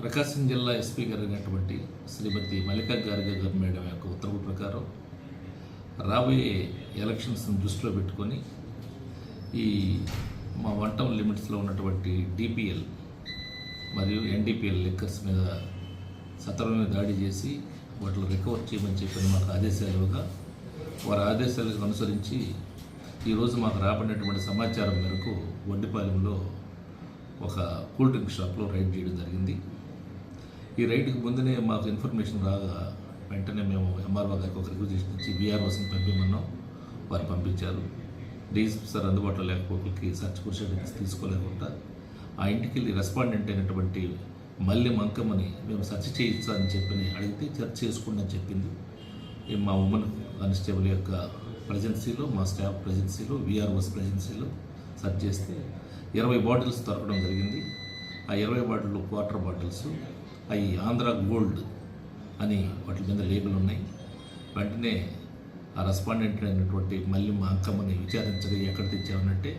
ప్రకాశం జిల్లా ఎస్పీ గారు శ్రీమతి మల్లికా గార్గ గారి మేడం యొక్క ఉత్తర్వుల ప్రకారం రాబోయే ఎలక్షన్స్ని దృష్టిలో పెట్టుకొని ఈ మా వన్ టౌన్ లిమిట్స్లో ఉన్నటువంటి డిపిఎల్ మరియు ఎన్డిపిఎల్ లిక్కర్స్ మీద సత్వరమే దాడి చేసి వాటిని రికవర్ చేయమని చెప్పిన మాకు ఆదేశాలు ఇవ్వగా వారి ఆదేశాలకు అనుసరించి ఈరోజు మాకు రాబడినటువంటి సమాచారం మేరకు వడ్డిపాలెంలో ఒక కూల్ డ్రింక్ షాప్లో రైడ్ చేయడం జరిగింది. ఈ రైడ్కి ముందునే మాకు ఇన్ఫర్మేషన్ రాగా వెంటనే మేము ఎంఆర్ఓ గారికి ఒక రిక్వెస్ట్ ఇచ్చి బీఆర్ఓస్ని పంపించమన్నాం వారు పంపించారు. డీఎస్పీ సార్ అందుబాటులో లేకపోతే సర్చ్ ప్రొసీడింగ్స్ తీసుకోలేకుండా ఆ ఇంటికి వెళ్ళి రెస్పాండెంట్ అయినటువంటి మల్లి మంకమ్మని మేము సెర్చ్ చేయించాలని అని చెప్పి అడిగితే సెర్చ్ చేసుకోండి అని చెప్పింది. మా ఉమెన్ కానిస్టేబుల్ యొక్క ప్రజెన్సీలో మా స్టాఫ్ ప్రజెన్సీలో విఆర్ఓస్ ప్రజెన్సీలో సెర్చ్ చేస్తే ఇరవై బాటిల్స్ దొరకడం జరిగింది. ఆ ఇరవై బాటిల్ వాటర్ బాటిల్స్ అవి ఆంధ్ర గోల్డ్ అని వాటి మీద లేబుల్ ఉన్నాయి. వెంటనే ఆ రెస్పాండెంట్ అయినటువంటి మళ్ళీ మా అక్కమ్మని విచారించగా ఎక్కడ తెచ్చామనంటే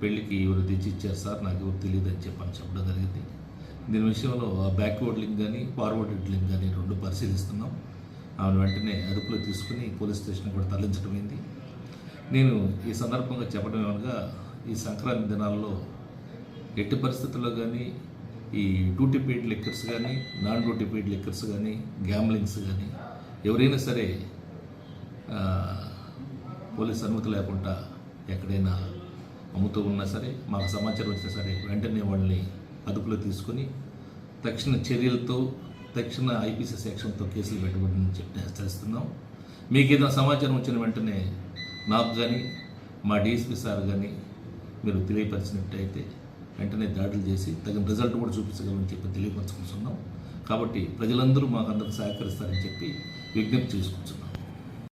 పెళ్ళికి ఎవరు తెచ్చి ఇచ్చారు సార్ నాకు ఎవరు తెలియదు అని చెప్పని చెప్పడం జరిగింది. దీని విషయంలో బ్యాక్వర్డ్ లింక్ కానీ ఫార్వర్డ్ లింక్ కానీ రెండు పరిశీలిస్తున్నాం. ఆమెను వెంటనే అదుపులో తీసుకుని పోలీస్ స్టేషన్ కూడా తరలించడమైంది నేను ఈ సందర్భంగా చెప్పడం ఏమనగా ఈ సంక్రాంతి దినాల్లో ఎట్టి పరిస్థితుల్లో కానీ ఈ డ్యూటీ పెయిడ్ లెక్కర్స్ కానీ నాన్ డ్యూటీ పెయిడ్ లెక్కర్స్ కానీ గ్యామ్లింగ్స్ కానీ ఎవరైనా సరే పోలీస్ అనుమతి లేకుండా ఎక్కడైనా అమ్ముతూ ఉన్నా సరే మాకు సమాచారం వచ్చినా సరే వెంటనే వాళ్ళని అదుపులో తీసుకొని తక్షణ చర్యలతో తక్షణ ఐపీసీ సెక్షన్తో కేసులు పెట్టబడిందని చెప్పి హెచ్చరిస్తున్నాం. మీకు ఏదైనా సమాచారం వచ్చిన వెంటనే నాకు కానీ మా డిఎస్పీ సార్ కానీ మీరు తెలియపరిచినట్టయితే వెంటనే దాడులు చేసి తగిన రిజల్ట్ కూడా చూపించగలమని చెప్పి తెలియపరచుకుంటున్నాం. కాబట్టి ప్రజలందరూ మాకు అందరికి సహకరిస్తారని చెప్పి విజ్ఞప్తి చేసుకుంటున్నాం.